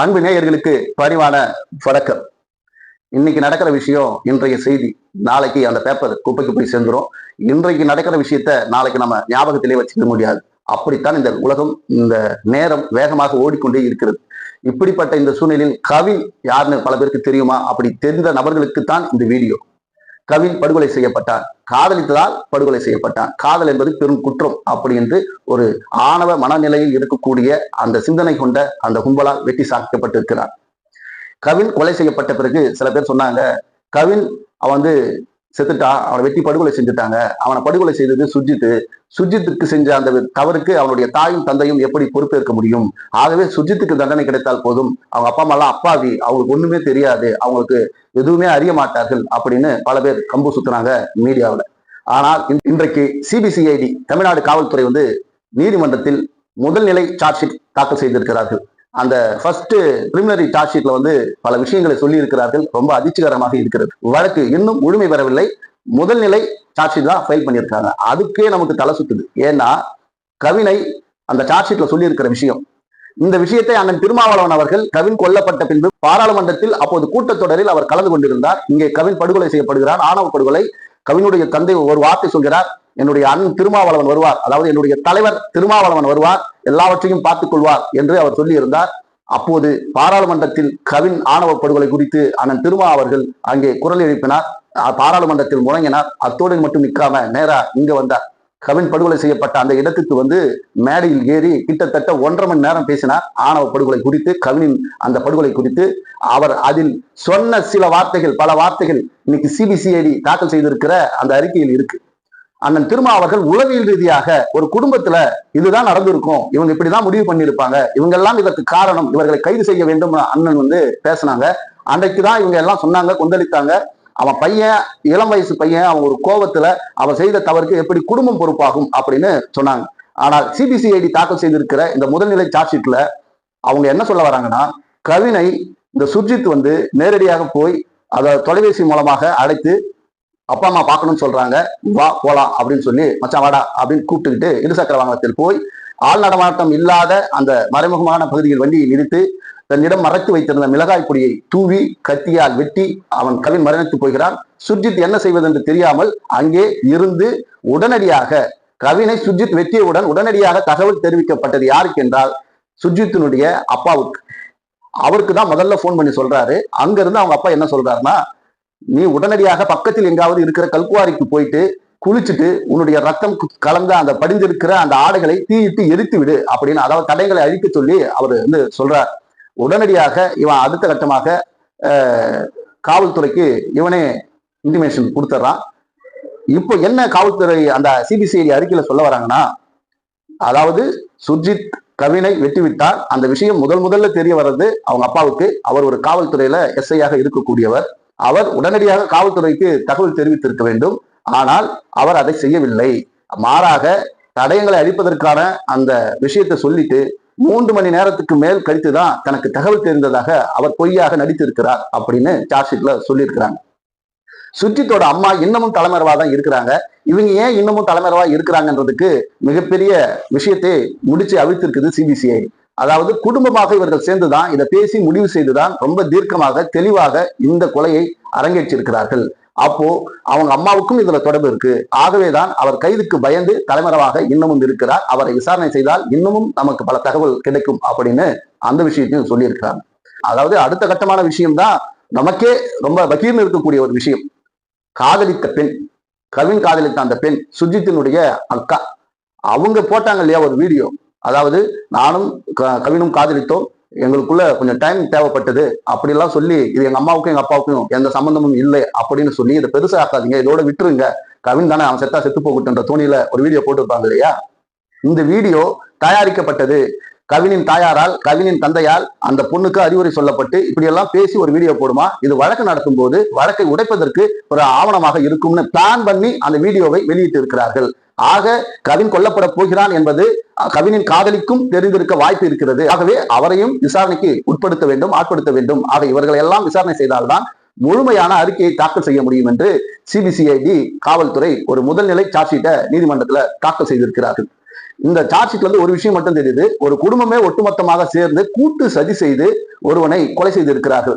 அன்பு நேயர்களுக்கு பரிவான வணக்கம். இன்னைக்கு நடக்கிற விஷயம் இன்றைய செய்தி. நாளைக்கு அந்த பேப்பர் குப்பைக்கு போய் சேர்ந்துரும். இன்றைக்கு நடக்கிற விஷயத்த நாளைக்கு நம்ம ஞாபகத்திலே வச்சுக்க முடியாது. அப்படித்தான் இந்த உலகம் இந்த நேரம் வேகமாக ஓடிக்கொண்டே இருக்கிறது. இப்படிப்பட்ட இந்த சூழ்நிலையில் கவி யாருன்னு பல பேருக்கு தெரியுமா? அப்படி தெரிந்த நபர்களுக்கு தான் இந்த வீடியோ. கவின் படுகொலை செய்யப்பட்டான். காதலித்ததால் படுகொலை செய்யப்பட்டான். காதல் என்பது பெரும் குற்றம் அப்படி என்று ஒரு ஆணவ மனநிலையில் இருக்கக்கூடிய அந்த சிந்தனை கொண்ட அந்த கும்பலால் வெட்டி சாக்கப்பட்டிருக்கிறான் கவின் கொலை செய்யப்பட்ட பிறகு சில பேர் சொன்னாங்க கவின் அவன் வந்து செத்துட்டான் அவனை வெட்டி படுகொலை செஞ்சுட்டாங்க. அவனை படுகொலை செய்தது சுஜித்து சுஜித்துக்கு செஞ்ச அந்த தவறுக்கு அவனுடைய தாயும் தந்தையும் எப்படி பொறுப்பேற்க முடியும்? ஆகவே சுஜித்துக்கு தண்டனை கிடைத்தால் போதும். அவங்க அப்பா அம்மாலாம் அப்பாவி அவங்களுக்கு ஒண்ணுமே தெரியாது. அவங்களுக்கு எதுவுமே அறிய மாட்டார்கள் அப்படின்னு பல பேர் கம்பு சுத்துனாங்க மீடியாவில். ஆனால் இன்- இன்றைக்கு சிபிசிஐடி தமிழ்நாடு காவல்துறை வந்து நீதிமன்றத்தில் முதல் நிலை சார்ஜ் ஷீட் தாக்கல் செய்திருக்கிறார்கள். அந்த ஃபர்ஸ்ட் பிரிமினரி சார்ஜ் ஷீட்ல வந்து பல விஷயங்களை சொல்லி இருக்கிறார்கள் ரொம்ப அதிர்ச்சிகரமாக இருக்கிறது. வழக்கு இன்னும் முழுமை பெறவில்லை. முதல் நிலை சார்ஜ் ஷீட் தான் ஃபைல் பண்ணியிருக்காங்க. அதுக்கே நமக்கு தலை சுத்துது. ஏன்னா கவினை அந்த சார்ஜ் ஷீட்ல சொல்லி இருக்கிற விஷயம். இந்த விஷயத்தை அண்ணன் திருமாவளவன் அவர்கள் கவின் கொல்லப்பட்ட பின்பு பாராளுமன்றத்தில் அப்போது கூட்டத்தொடரில் அவர் கலந்து கொண்டிருந்தார். இங்கே கவின் படுகொலை செய்யப்படுகிறார் ஆணவ படுகொலை. கவினுடைய தந்தை ஒரு வார்த்தை சொல்கிறார். என்னுடைய அன் திருமாவளவன் வருவார். அதாவது என்னுடைய தலைவர் திருமாவளவன் வருவார். எல்லாவற்றையும் பார்த்துக் கொள்வார் என்று அவர் சொல்லியிருந்தார். அப்போது பாராளுமன்றத்தில் கவின் ஆணவ படுகொலை குறித்து அண்ணன் திருமா அவர்கள் அங்கே குரல் எழுப்பினார். பாராளுமன்றத்தில் முழங்கினார். அத்தோடு மட்டும் நிற்காம நேரா இங்க வந்தார். கவின் படுகொலை செய்யப்பட்ட அந்த இடத்துக்கு வந்து மேடையில் ஏறி கிட்டத்தட்ட ஒன்றரை மணி நேரம் பேசினார். ஆணவ படுகொலை குறித்து கவினின் அந்த படுகொலை குறித்து. அவர் அதில் சொன்ன சில வார்த்தைகள் பல வார்த்தைகள் இன்னைக்கு சிபிசிஐடி தாக்கல் செய்திருக்கிற அந்த அறிக்கையில் இருக்கு. அண்ணன் திருமா அவர்கள் உளவியல் ரீதியாக ஒரு குடும்பத்துல இதுதான் நடந்திருக்கும். இவங்க இப்படிதான் முடிவு பண்ணியிருப்பாங்க. இவங்க எல்லாம் இதற்கு காரணம். இவர்களை கைது செய்ய வேண்டும் அண்ணன் வந்து பேசினாங்க. அன்றைக்கு தான் இவங்க எல்லாம் சொன்னாங்க கொந்தளித்தாங்க. அவன் பையன் இளம் வயசு பையன் அவன் ஒரு கோபத்துல அவன் செய்த தவறுக்கு எப்படி குடும்பம் பொறுப்பாகும் அப்படின்னு சொன்னாங்க. ஆனால் சிபிசிஐடி தாக்கல் செய்திருக்கிற இந்த முதல்நிலை சார்ஜ் ஷீட்ல அவங்க என்ன சொல்ல வராங்கன்னா கவினை இந்த சுர்ஜித் வந்து நேரடியாக போய் அதை தொலைபேசி மூலமாக அழைத்து அப்பா அம்மா பார்க்கணும்னு சொல்றாங்க. வா போலாம் அப்படின்னு சொல்லி மச்சான் வாடா அப்படின்னு கூப்பிட்டுக்கிட்டு இருசக்கர வாகனத்தில் போய் ஆள் நடமாட்டம் இல்லாத அந்த மறைமுகமான பகுதியில் வண்டியை நிறுத்து தன்னிடம் மறைத்து வைத்திருந்த மிளகாய் பொடியை தூவி கத்தியால் வெட்டி அவன் கவின் மரணித்து போகிறான். சுர்ஜித் என்ன செய்வது என்று தெரியாமல் அங்கே இருந்து உடனடியாக கவினை சுர்ஜித் வெட்டியவுடன் உடனடியாக தகவல் தெரிவிக்கப்பட்டது யாருக்கு என்றால் சுர்ஜித்தினுடைய அப்பாவுக்கு. அவருக்கு தான் முதல்ல ஃபோன் பண்ணி சொல்றாரு. அங்கிருந்து அவங்க அப்பா என்ன சொல்றாருன்னா நீ உடனடியாக பக்கத்தில் எங்காவது இருக்கிற கல்குவாரிக்கு போயிட்டு குளிச்சுட்டு உன்னுடைய ரத்தம் கலந்த அந்த படிந்திருக்கிற அந்த ஆடைகளை தீயிட்டு எரித்து விடு அப்படின்னு அதாவது தடைகளை அழிக்க சொல்லி அவர் வந்து சொல்றார். உடனடியாக இவன் அடுத்த கட்டமாக காவல்துறைக்கு இவனே இன்டிமேஷன் கொடுத்துட்றான் இப்போ என்ன காவல்துறை அந்த சிபிசிஐடி அறிக்கையில சொல்ல வராங்கன்னா அதாவது சுர்ஜித் கவினை வெட்டிவிட்டார் அந்த விஷயம் முதல் முதல்ல தெரிய வர்றது அவங்க அப்பாவுக்கு. அவர் ஒரு காவல்துறையில எஸ்ஐயாக இருக்கக்கூடியவர். அவர் உடனடியாக காவல்துறைக்கு தகவல் தெரிவித்திருக்க வேண்டும். ஆனால் அவர் அதை செய்யவில்லை. மாறாக தடயங்களை அழிப்பதற்கான அந்த விஷயத்தை சொல்லிட்டு மூன்று மணி நேரத்துக்கு மேல் கழித்து தான் தனக்கு தகவல் தெரிந்ததாக அவர் பொய்யாக நடித்திருக்கிறார் அப்படின்னு சார்ஜ் ஷீட்ல சொல்லியிருக்கிறாங்க. சுஜித்தோட அம்மா இன்னமும் தலைமறைவா தான் இருக்கிறாங்க. இவங்க ஏன் இன்னமும் தலைமறைவா இருக்கிறாங்கன்றதுக்கு மிகப்பெரிய விஷயத்தை முடிச்சு அவிழ்த்திருக்குது சிபிசிஐ அதாவது குடும்பமாக இவர்கள் சேர்ந்துதான் இதை பேசி முடிவு செய்துதான் ரொம்ப தீர்க்கமாக தெளிவாக இந்த கொலையை அரங்கேற்றிருக்கிறார்கள். அப்போ அவங்க அம்மாவுக்கும் இதுல தொடர்பு இருக்கு. ஆகவேதான் அவர் கைதுக்கு பயந்து தலைமறைவாக இன்னமும் இருக்கிறார். அவரை விசாரணை செய்தால் இன்னமும் நமக்கு பல தகவல் கிடைக்கும் அப்படின்னு அந்த விஷயத்தையும் சொல்லியிருக்கிறார் அதாவது அடுத்த கட்டமான விஷயம்தான் நமக்கே ரொம்ப பகீர்னு இருக்கக்கூடிய ஒரு விஷயம். காதலித்த பெண் கவின் காதலித்த அந்த பெண் சுஜித்தினுடைய அக்கா. அவங்க போட்டாங்க இல்லையா ஒரு வீடியோ? அதாவது நானும் க- கவினும் காதலித்தோம். எங்களுக்குள்ள கொஞ்சம் டைம் தேவைப்பட்டது. அப்படிலாம் சொல்லி இது எங்க அம்மாவுக்கும் எங்க அப்பாவுக்கும் எந்த சம்பந்தமும் இல்லை அப்படின்னு சொல்லி இதை பெருசாக்காதீங்க இதோட விட்டுருங்க. கவின் தானே அவன் செத்தா செத்து போகட்டுன்ற தோணியில ஒரு வீடியோ போட்டிருப்பாங்க இல்லையா? இந்த வீடியோ தயாரிக்கப்பட்டது. கவினின் தாயாரால் கவினின் தந்தையால் அந்த பொண்ணுக்கு அறிவுரை சொல்லப்பட்டு இப்படியெல்லாம் பேசி ஒரு வீடியோ போடுமா? இது வழக்கு நடத்தும் போது வழக்கை உடைப்பதற்கு ஒரு ஆவணமாக இருக்கும்னு பிளான் பண்ணி அந்த வீடியோவை வெளியிட்டு இருக்கிறார்கள் ஆக கவின் கொல்லப்பட போகிறான் என்பது அஹ், கவினின் காதலிக்கும் தெரிந்திருக்க வாய்ப்பு இருக்கிறது. ஆகவே அவரையும் விசாரணைக்கு உட்படுத்த வேண்டும் ஆட்படுத்த வேண்டும். ஆக இவர்களை எல்லாம் விசாரணை செய்தால்தான் முழுமையான அறிக்கையை தாக்கல் செய்ய முடியும் என்று சிபிசிஐடி காவல்துறை ஒரு முதல்நிலை சார்ஜ் ஷீட்டை தாக்கல் செய்திருக்கிறார்கள். இந்த சார்ஜ் ஷீட்ல இருந்து ஒரு விஷயம் மட்டும் தெரியுது. ஒரு குடும்பமே ஒட்டுமொத்தமாக சேர்ந்து கூட்டு சதி செய்து ஒருவனை கொலை செய்து இருக்கிறார்கள்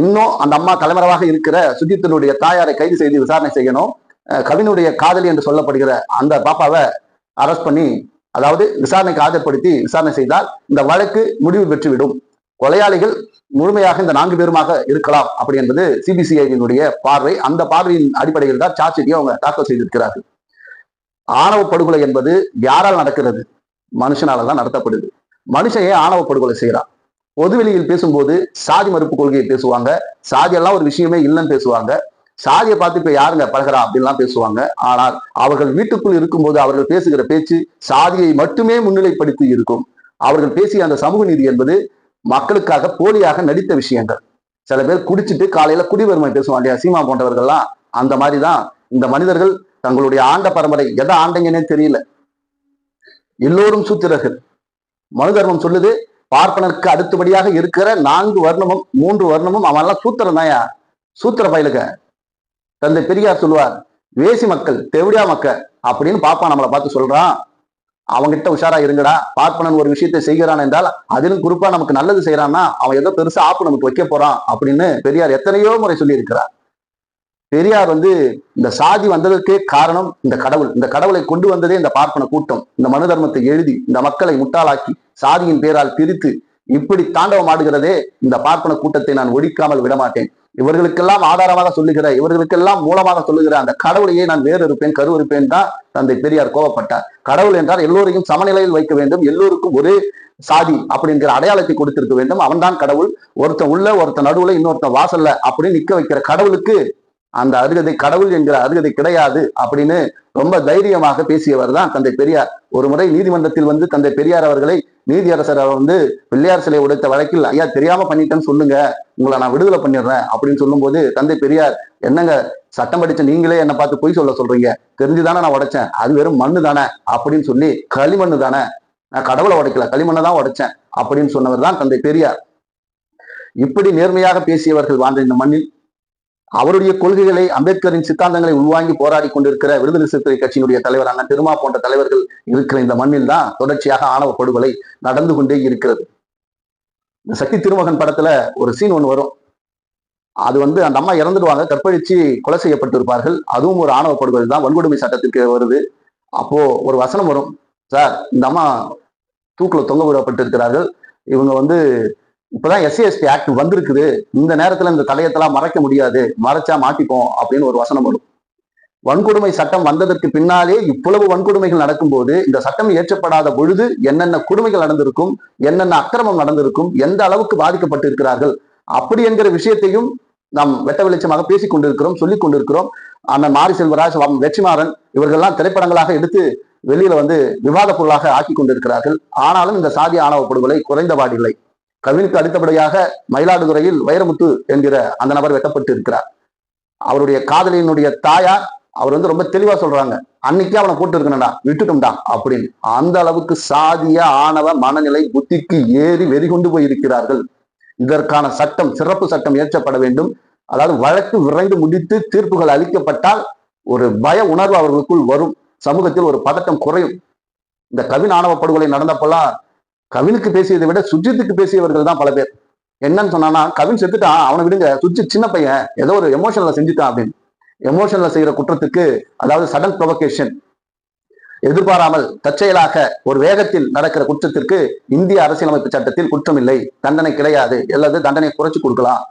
இன்னும் அந்த அம்மா தலைமறைவாக இருக்கிற சுஜித்தனுடைய தாயாரை கைது செய்து விசாரணை செய்யணும். கவினுடைய காதலி என்று சொல்லப்படுகிற அந்த பாப்பாவை அரெஸ்ட் பண்ணி அதாவது விசாரணைக்கு ஆஜர்படுத்தி விசாரணை செய்தால் இந்த வழக்கு முடிவு பெற்றுவிடும். கொலையாளிகள் முழுமையாக இந்த நான்கு பேருமாக இருக்கலாம். அப்படி என்பது சிபிசிஐடியினுடைய பார்வை. அந்த பார்வையின் அடிப்படையில் தான் சார்ஜ் அவங்க தாக்கல் செய்திருக்கிறார்கள். ஆணவ படுகொலை என்பது யாரால் நடக்கிறது? மனுஷனால தான் நடத்தப்படுது. மனுஷன் ஏன் ஆணவ படுகொலை செய்யறான் பொதுவெளியில் பேசும்போது சாதி மறுப்பு கொள்கையை பேசுவாங்க. சாதியெல்லாம் ஒரு விஷயமே இல்லைன்னு பேசுவாங்க. சாதியை பார்த்து இப்ப யாருங்க பழகிறா அப்படின்லாம் பேசுவாங்க. ஆனால் அவர்கள் வீட்டுக்குள் இருக்கும்போது அவர்கள் பேசுகிற பேச்சு சாதியை மட்டுமே முன்னிலைப்படுத்தி இருக்கும். அவர்கள் பேசிய அந்த சமூக நீதி என்பது மக்களுக்காக போலியாக நடித்த விஷயங்கள். சில பேர் குடிச்சிட்டு காலையில குடிவருமை பேசுவாங்க சீமா போன்றவர்கள்லாம். அந்த மாதிரி தான் இந்த மனிதர்கள் தங்களுடைய ஆண்ட பரம்பரை எதை ஆண்டைங்கன்னே தெரியல. எல்லோரும் சூத்திரர்கள். மனு தர்மம் சொல்லுது பார்ப்பனருக்கு அடுத்தபடியாக இருக்கிற நான்கு வர்ணமும் மூன்று வர்ணமும் அவன்லாம் சூத்திரம் தான்யா சூத்திர பயலுக. தந்தை பெரியார் சொல்லுவார் வேசி மக்கள் தெவிடியா மக்கள் அப்படின்னு பாப்பா நம்மளை பார்த்து சொல்றான். அவங்கிட்ட உஷாரா இருங்கடா பார்ப்பனன் ஒரு விஷயத்தை செய்கிறான் என்றால் அதிலும் குறிப்பா நமக்கு நல்லது செய்யறான்னா அவன் ஏதோ பெருசா ஆப்பு நமக்கு வைக்க போறான் அப்படின்னு பெரியார் எத்தனையோ முறை சொல்லி இருக்கிறார் பெரியார் வந்து இந்த சாதி வந்ததற்கே காரணம் இந்த கடவுள். இந்த கடவுளை கொண்டு வந்ததே இந்த பார்ப்பன கூட்டம். இந்த மனு தர்மத்தை எழுதி இந்த மக்களை முட்டாளாக்கி சாதியின் பேரால் பிரித்து இப்படி தாண்டவம் ஆடுகிறதே இந்த பார்ப்பன கூட்டத்தை நான் ஒழிக்காமல் விடமாட்டேன். இவர்களுக்கெல்லாம் ஆதாரமாக சொல்லுகிற இவர்களுக்கெல்லாம் மூலமாக சொல்லுகிற அந்த கடவுளையே நான் வேறு இருப்பேன் கருவிருப்பேன் தான் தந்தை பெரியார் கோபப்பட்டார். கடவுள் என்றால் எல்லோரையும் சமநிலையில் வைக்க வேண்டும் எல்லோருக்கும் ஒரே சாதி அப்படிங்கிற அடையாளத்தை கொடுத்திருக்க வேண்டும். அவன்தான் கடவுள். ஒருத்தன் உள்ள ஒருத்தன் நடுவுல இன்னொருத்தன் வாசல்ல அப்படின்னு நிக்க வைக்கிற கடவுளுக்கு அந்த அருகதை கடவுள் என்கிற அருகதை கிடையாது அப்படின்னு ரொம்ப தைரியமாக பேசியவர் தான் தந்தை பெரியார். ஒரு முறை நீதிமன்றத்தில் வந்து தந்தை பெரியார் அவர்களை நீதியரசர் அவர் வந்து பிள்ளையார் சிலை உடைத்த வழக்கில் ஐயா தெரியாம பண்ணிட்டேன்னு சொல்லுங்க. உங்களை நான் விடுதலை பண்ணிடுறேன். அப்படின்னு சொல்லும்போது தந்தை பெரியார் என்னங்க சட்டம் படிச்ச நீங்களே என்னை பார்த்து பொய் சொல்ல சொல்றீங்க. தெரிஞ்சுதானே நான் உடைச்சேன். அது வெறும் மண்ணு தானே. அப்படின்னு சொல்லி களிமண்ணு தானே. நான் கடவுளை உடைக்கல. களிமண்ணை தான் உடைச்சேன். அப்படின்னு சொன்னவர் தான் தந்தை பெரியார். இப்படி நேர்மையாக பேசியவர்கள் வாழ்ந்த இந்த மண்ணில் அவருடைய கொள்கைகளை அம்பேத்கரின் சித்தாந்தங்களை உள்வாங்கி போராடி கொண்டிருக்கிற விடுதலை சிறுத்தை கட்சியினுடைய தலைவர் அண்ணன் திருமா போன்ற தலைவர்கள் இருக்கிற இந்த மண்ணில் தான் தொடர்ச்சியாக ஆணவ படுகொலை நடந்து கொண்டே இருக்கிறது. இந்த சக்தி திருமகன் படத்துல ஒரு சீன் ஒன்று வரும். அது வந்து அந்த அம்மா இறந்துடுவாங்க கற்பழிச்சு கொலை செய்யப்பட்டிருப்பார்கள். அதுவும் ஒரு ஆணவ படுகொலை தான். வன்கொடுமை சட்டத்திற்கு வருது. அப்போ ஒரு வசனம் வரும். சார் இந்த அம்மா தூக்குல தொங்க விடப்பட்டிருக்கிறார்கள். இவங்க வந்து இப்பதான் எஸ்சிஎஸ்டி ஆக்ட் வந்திருக்குது. இந்த நேரத்துல இந்த தலையத்தெல்லாம் மறைக்க முடியாது. மறைச்சா மாட்டிப்போம் அப்படின்னு ஒரு வசனம் வரும். வன்கொடுமை சட்டம் வந்ததற்கு பின்னாலே இவ்வளவு வன்கொடுமைகள் நடக்கும்போது இந்த சட்டம் இயற்றப்படாத பொழுது என்னென்ன கொடுமைகள் நடந்திருக்கும் என்னென்ன அக்கிரமம் நடந்திருக்கும் எந்த அளவுக்கு பாதிக்கப்பட்டிருக்கிறார்கள் அப்படி என்கிற விஷயத்தையும் நாம் வெட்ட வெளிச்சமாக பேசிக் கொண்டிருக்கிறோம் சொல்லிக் கொண்டிருக்கிறோம். அண்ணன் மாரி செல்வராஜ் வெற்றிமாறன் இவர்கள்லாம் திரைப்படங்களாக எடுத்து வெளியில வந்து விவாத பொருளாக ஆக்கி கொண்டிருக்கிறார்கள். ஆனாலும் இந்த சாதி ஆணவ படுகொலை குறைந்தபாடில்லை கவினுக்கு அடுத்தபடியாக மயிலாடுதுறையில் வைரமுத்து என்கிற அந்த நபர் வெட்டப்பட்டு இருக்கிறார் அவருடைய காதலியினுடைய தாயார் அவர் வந்து ரொம்ப தெளிவா சொல்றாங்க. அன்னைக்கே அவனை போட்டு இருக்கணும்டா விட்டுட்டோம்டா அப்படின்னு. அந்த அளவுக்கு சாதிய ஆணவ மனநிலை புத்திக்கு ஏறி வெறிகொண்டு போயிருக்கிறார்கள். போய் இருக்கிறார்கள் இதற்கான சட்டம் சிறப்பு சட்டம் இயற்றப்பட வேண்டும். அதாவது வழக்கு விரைந்து முடித்து தீர்ப்புகள் அளிக்கப்பட்டால் ஒரு பய உணர்வு அவர்களுக்குள் வரும். சமூகத்தில் ஒரு பதட்டம் குறையும். இந்த கவின் ஆணவ படுகொலை நடந்தப்பெல்லாம் கவினுக்கு பேசியதை விட சுஜித்துக்கு பேசியவர்கள் தான் பல பேர். என்னன்னு சொன்னான்னா கவின் செத்துட்டான் அவனை விடுங்க. சுஜித் சின்ன பையன் ஏதோ ஒரு எமோஷன்ல செஞ்சுட்டான் அப்படின்னு. எமோஷன்ல செய்யற குற்றத்துக்கு அதாவது சடன் ப்ரொவகேஷன் எதிர்பாராமல் தற்செயலாக ஒரு வேகத்தில் நடக்கிற குற்றத்திற்கு இந்திய அரசியலமைப்பு சட்டத்தில் குற்றம் இல்லை தண்டனை கிடையாது. அல்லது தண்டனை குறைச்சு கொடுக்கலாம்.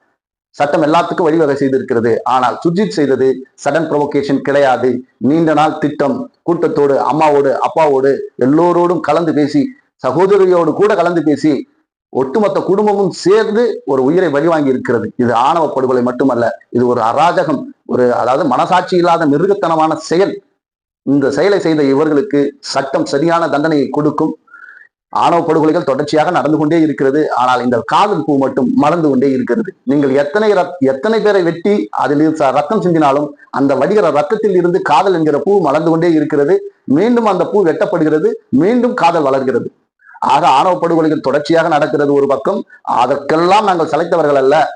சட்டம் எல்லாத்துக்கும் வழிவகை செய்திருக்கிறது. ஆனால் சுஜித் செய்தது சடன் ப்ரொவோகேஷன் கிடையாது. நீண்ட நாள் திட்டம் கூட்டத்தோடு அம்மாவோடு அப்பாவோடு எல்லோரோடும் கலந்து பேசி சகோதரியோடு கூட கலந்து பேசி ஒட்டுமொத்த குடும்பமும் சேர்ந்து ஒரு உயிரை வழிவாங்கி இருக்கிறது இது ஆணவ படுகொலை மட்டுமல்ல இது ஒரு அராஜகம் ஒரு அதாவது மனசாட்சி இல்லாத மிருகத்தனமான செயல். இந்த செயலை செய்த இவர்களுக்கு சட்டம் சரியான தண்டனையை கொடுக்கும். ஆணவ படுகொலைகள் தொடர்ச்சியாக நடந்து கொண்டே இருக்கிறது. ஆனால் இந்த காதல் பூ மட்டும் மறந்து கொண்டே இருக்கிறது. நீங்கள் எத்தனை ரத்- எத்தனை பேரை வெட்டி அதில் ரத்தம் சிந்தினாலும் அந்த வடிகிற ரத்தத்தில் இருந்து காதல் என்கிற பூ மலர்ந்து கொண்டே இருக்கிறது. மீண்டும் அந்த பூ வெட்டப்படுகிறது. மீண்டும் காதல் வளர்கிறது. ஆக ஆணவ படுகொலைகள் தொடர்ச்சியாக நடக்கிறது ஒரு பக்கம். அதற்கெல்லாம் நாங்கள் சளைத்தவர்கள் அல்ல.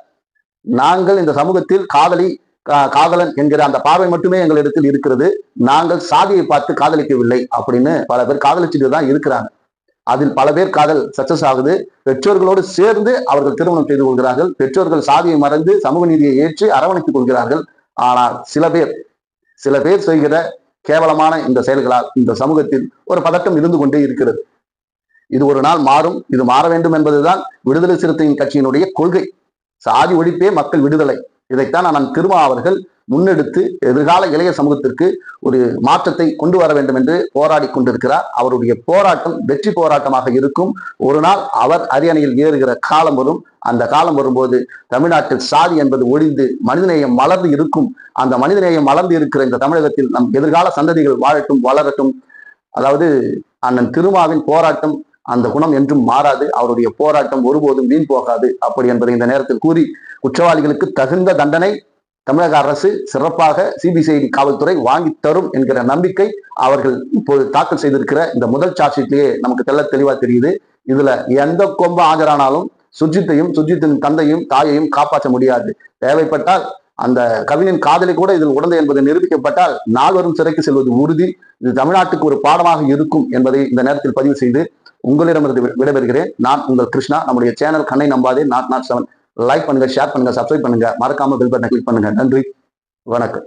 நாங்கள் இந்த சமூகத்தில் காதலி கா- காதலன் என்கிற அந்த பார்வை மட்டுமே எங்களிடத்தில் இருக்கிறது. நாங்கள் சாதியை பார்த்து காதலிக்கவில்லை அப்படின்னு பல பேர் காதலிச்சுட்டு தான் இருக்கிறாங்க. அதில் பல பேர் காதல் சக்சஸ் ஆகுது. பெற்றோர்களோடு சேர்ந்து அவர்கள் திருமணம் செய்து கொள்கிறார்கள். பெற்றோர்கள் சாதியை மறந்து சமூக நீதியை ஏற்று அரவணைத்துக் கொள்கிறார்கள். ஆனால் சில பேர் சில பேர் செய்கிற கேவலமான இந்த செயல்களால் இந்த சமூகத்தில் ஒரு பதட்டம் இருந்து கொண்டே இருக்கிறது. இது ஒரு நாள் மாறும். இது மாற வேண்டும் என்பதுதான் விடுதலை சிறுத்தையின் கட்சியினுடைய கொள்கை. சாதி ஒழிப்பே மக்கள் விடுதலை. இதைத்தான் நான் திருமா அவர்கள் முன்னெடுத்து எதிர்கால இளைய சமூகத்திற்கு ஒரு மாற்றத்தை கொண்டு வர வேண்டும் என்று போராடி கொண்டிருக்கிறார். அவருடைய போராட்டம் வெற்றி போராட்டமாக இருக்கும். ஒரு நாள் அவர் அரியணையில் ஏறுகிற காலம் வரும். அந்த காலம் வரும்போது தமிழ்நாட்டில் சாதி என்பது ஒழிந்து மனிதநேயம் மலர்ந்து இருக்கும். அந்த மனிதநேயம் மலர்ந்து இருக்கிற இந்த தமிழகத்தில் நம் எதிர்கால சந்ததிகள் வாழட்டும் வளரட்டும். அதாவது அண்ணன் திருமாவின் போராட்டம் அந்த குணம் என்றும் மாறாது. அவருடைய போராட்டம் ஒருபோதும் வீண் போகாது. அப்படி என்பதை இந்த நேரத்தில் கூறி குற்றவாளிகளுக்கு தகுந்த தண்டனை தமிழக அரசு சிறப்பாக சிபிசிஐடி காவல்துறை வாங்கி தரும் என்கிற நம்பிக்கை அவர்கள் இப்போது தாக்கல் செய்திருக்கிற இந்த முதல் சார்ஜ் நமக்கு தெல்ல தெளிவா தெரியுது. இதுல எந்த கொம்ப ஆஜரானாலும் சுஜித்தையும் சுஜித்தின் தந்தையும் தாயையும் காப்பாற்ற முடியாது. தேவைப்பட்டால் அந்த கவிஞன் காதலி கூட இதில் உடந்தை என்பது நிரூபிக்கப்பட்டால் நால்வரும் சிறைக்கு செல்வது உறுதி. இது தமிழ்நாட்டுக்கு ஒரு பாடமாக இருக்கும் என்பதை இந்த நேரத்தில் பதிவு செய்து உங்களிடமிருந்து விடைபெறுகிறேன். நான் உங்கள் கிருஷ்ணா. நம்முடைய சேனல் கண்ணை நம்பாதே. நாட் நாட் செவன் லைக் பண்ணுங்க ஷேர் பண்ணுங்க சப்ஸ்கிரைப் பண்ணுங்க. மறக்காம பில் பட்டனை கிளிக் பண்ணுங்க. நன்றி. வணக்கம்.